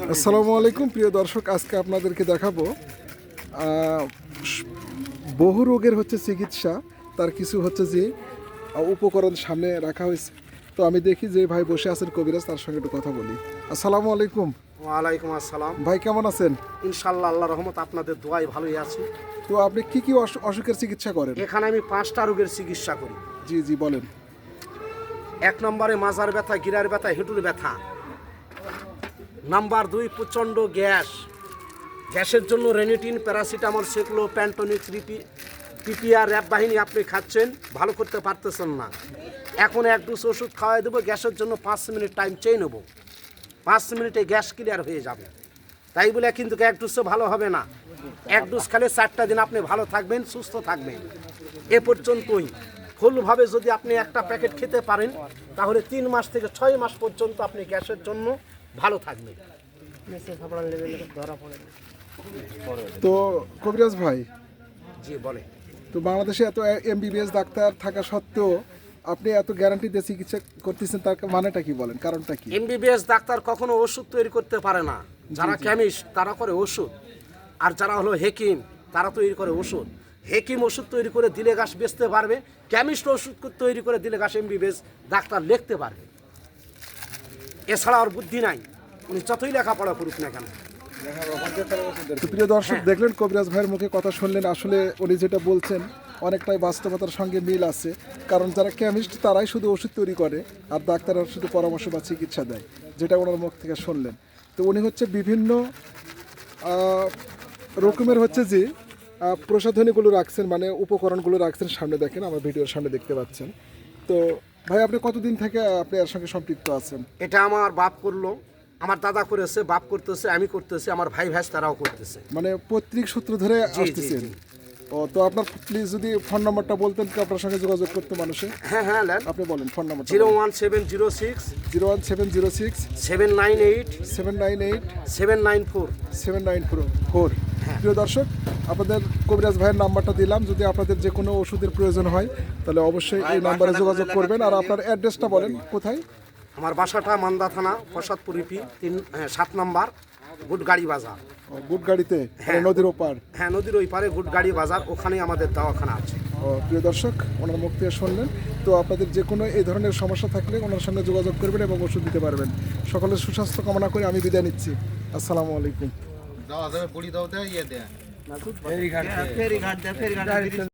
আসসালামু আলাইকুম প্রিয় দর্শক আজকে আপনাদেরকে দেখাবো বহু রোগের হচ্ছে চিকিৎসা তার কিছু হচ্ছে যে উপকরণ সামনে রাখা হয়েছে। তো আমি দেখি যে ভাই বসে আছেন কবিরাজ তার সঙ্গে একটু কথা বলি। আসসালামু আলাইকুম। ওয়ালাইকুম আসসালাম। ভাই কেমন আছেন? ইনশাল্লাহ আল্লাহ রহমত আপনাদের দোয়াই ভালোই আছি। তো আপনি কি কি অসু- অসুখের চিকিৎসা করেন? এখানে আমি পাঁচটা রোগের চিকিৎসা করি। জি জি বলেন। এক নম্বরে মাজার ব্যথা গিরার ব্যথা হেঁটুর ব্যথা। নাম্বার দুই, প্রচণ্ড গ্যাস। গ্যাসের জন্য রেনিটিন, প্যারাসিটামল, সেগুলো, প্যান্টনিক রিপি পিপিআর র্যাব বাহিনী আপনি খাচ্ছেন, ভালো করতে পারতেছেন না। এখন এক ডোজ ওষুধ খাওয়াই দেবো, গ্যাসের জন্য পাঁচ মিনিট টাইম চেয়ে নেব। পাঁচ মিনিটে গ্যাস ক্লিয়ার হয়ে যাবে। তাই বলে কিন্তু এক ডোজে ভালো হবে না। এক ডোজ খেলে চারটা দিন আপনি ভালো থাকবেন, সুস্থ থাকবেন। এ পর্যন্তই। ফুলভাবে যদি আপনি একটা প্যাকেট খেতে পারেন, তাহলে তিন মাস থেকে ছয় মাস পর্যন্ত আপনি গ্যাসের জন্য ভালো থাকবেন তো কবিরাজ ভাই জি বলে। তো বাংলাদেশে এত এমবিবিএস ডাক্তার থাকা সত্ত্বেও আপনি এত গ্যারান্টি দিয়ে চিকিৎসা করতেছেন তার মানেটা কি বলেন? কারণটা কি? এমবিবিএস ডাক্তার কখনো ওষুধ তৈরি করতে পারে না। যারা কেমিস্ট তারা করে ওষুধ। আর যারা হলো হেকিম তারা তৈরি করে ওষুধ। হেকিম ওষুধ তৈরি করে দিলে গাছ বেচতে পারবে কেমিস্ট ওষুধ তৈরি করে দিলে গাছ এমবিবিএস ডাক্তার লিখতে পারবে। এছাড়া আর বুদ্ধি নাই। উনি যতই লেখাপড়া করুক না কেন। প্রিয় দর্শক, দেখলেন কবিরাজ ভাইয়ের মুখে কথা শুনলেন। আসলে উনি যেটা বলছেন, অনেকটাই বাস্তবতার সঙ্গে মিল আছে। কারণ যারা কেমিস্ট, তারাই শুধু ওষুধ তৈরি করে, আর ডাক্তাররা শুধু পরামর্শ বা চিকিৎসা দেয়, যেটা ওনার মুখ থেকে শুনলেন। তো উনি হচ্ছে বিভিন্ন রকমের হচ্ছে যে প্রসাধনীগুলো রাখছেন মানে উপকরণগুলো রাখছেন সামনে দেখেন, আমার ভিডিওর সামনে দেখতে পাচ্ছেন। তো ভাই আপনি কতদিন থেকে আপনি এর সঙ্গে সম্পৃক্ত আছেন? এটা আমার বাপ করল। আমার দাদা করেছে বাপ করতেছে আমি করতেছি আমার ভাই ভাই তারাও করতেছে। মানে পৈতৃক সূত্র ধরে আসতেছেন? ও তো আপনার প্লিজ যদি ফোন নাম্বারটা বলতেন কি আপনার সঙ্গে যোগাযোগ করতে মানুষে? হ্যাঁ হ্যাঁ লেন আপনি বলেন phone number zero one seven zero six zero one seven zero six seven nine eight seven nine eight seven nine four. Seven nine four. Four. প্রিয় দর্শক আপনাদের কবিরাজ ভাইয়ের নাম্বারটা দিলাম। যদি আপনাদের যে কোনো ওষুধের প্রয়োজন হয় তাহলে অবশ্যই এই নাম্বারে যোগাযোগ করবেন। আর আপনার অ্যাড্রেসটা বলেন কোথায়? আমার বাসাটা মান্দা থানা প্রসাদপুর ইপি তিন হ্যাঁ, সাত নাম্বার গুডগাড়ি বাজার। ও, গুড গাড়িতে মানে নদীর ওপার হ্যাঁ নদীর ওই পারে গুডগাড়ি বাজার ওখানেই আমাদের দওয়াখানা আছে। ও, প্রিয় দর্শক ওনার মুখ থেকে শুনলেন। তো আপনাদের যে কোনো এই ধরনের সমস্যা থাকলে ওনার সঙ্গে যোগাযোগ করবেন এবং ওষুধ দিতে পারবেন। সকলের সুস্বাস্থ্য কামনা করে আমি বিদায় নিচ্ছি। আসসালামু আলাইকুম। দাও বুড়ি দাও দেয় ইয়ে দেয়। फेरी घाट फेरी घाट। फेरी घाट।